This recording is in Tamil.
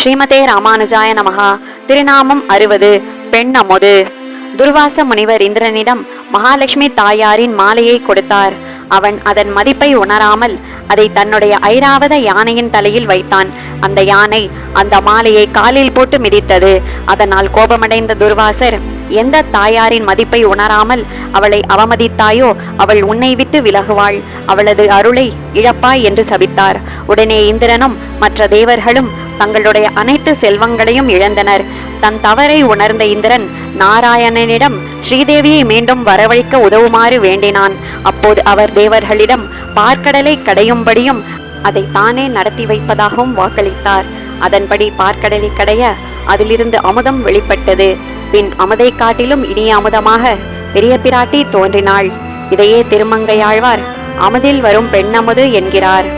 ஸ்ரீமதே ராமானுஜாய நமகா திருநாமம் அறுபது பெண் அமுது. துர்வாச முனிவர் இந்திரனிடம் மகாலட்சுமி தாயாரின் மாலையை கொடுத்தார். அவன் அதன் மதிப்பை உணராமல் அதை தன்னுடைய ஐராவத யானையின் தலையில் வைத்தான். அந்த யானை அந்த மாலையை காலில் போட்டு மிதித்தது. அதனால் கோபமடைந்த துர்வாசர் எந்த தாயாரின் மதிப்பை உணராமல் அவளை அவமதித்தாயோ அவள் உன்னை விட்டு விலகுவாள். அவளது அருளை இழப்பாய் என்று சபித்தார். உடனே இந்திரனும் மற்ற தேவர்களும் தங்களுடைய அனைத்து செல்வங்களையும் இழந்தனர். தன் தவறை உணர்ந்த இந்திரன் நாராயணனிடம் ஸ்ரீதேவியை மீண்டும் வரவழைக்க உதவுமாறு வேண்டினான். அப்போது அவர் தேவர்களிடம் பார்க்கடலை கடையும்படியும் அதை தானே நடத்தி வைப்பதாகவும் வாக்களித்தார். அதன்படி பார்க்கடலை கடைய அதிலிருந்து அமுதம் வெளிப்பட்டது. பின் அமுதை காட்டிலும் இனிய அமுதமாக பெரிய பிராட்டி தோன்றினாள். இதையே திருமங்கையாழ்வார் அமுதில் வரும் பெண்ணமுது என்கிறார்.